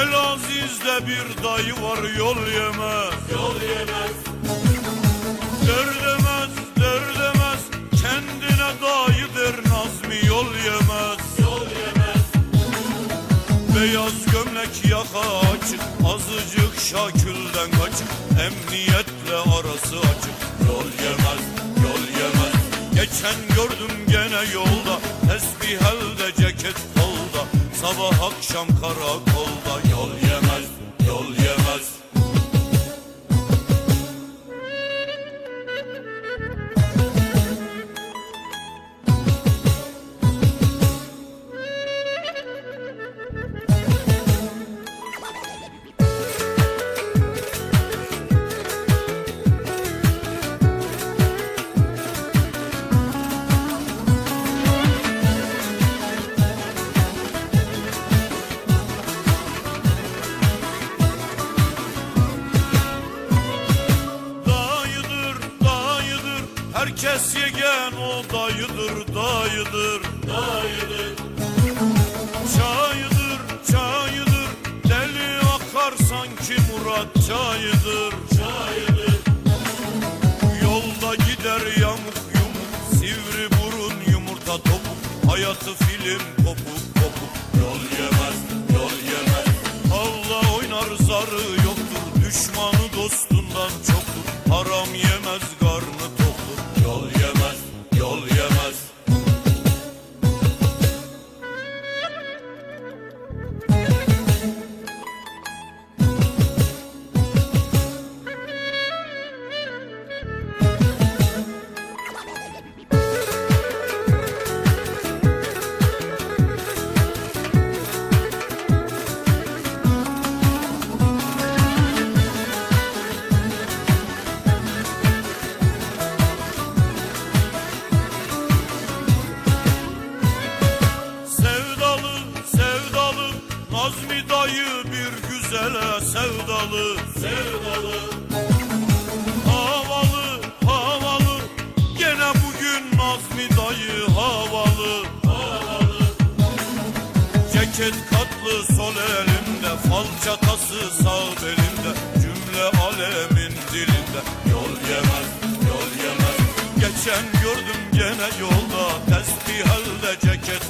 Elaziz'de bir dayı var yol yemez. Yol yemez. Derdemez, derdemez Kendine dayı der Nazmi yol yemez. Yol yemez. Beyaz gömlek yaka açık Azıcık şakülden kaçık Emniyetle arası açık. Yol yemez, yol yemez. Geçen gördüm gene yolda Tesbih elde ceket kolda. Sabah akşam karakolda Herkes yegen o dayıdır, dayıdır Dayıdır. Çayıdır, çayıdır Deli akar sanki Murat çayıdır Çayıdır. Yolda gider yamuk yumuk Sivri burun yumurta topuk Hayatı film Nazmi dayı bir güzele sevdalı. Sevdalı. Havalı, havalı. Gene bugün Nazmi dayı havalı. Havalı. Ceket katlı sol elimde Fal çatası sağ belimde. Cümle alemin dilinde. Yol yemez, yol yemez. Geçen gördüm gene yolda. Tesbih elde ceket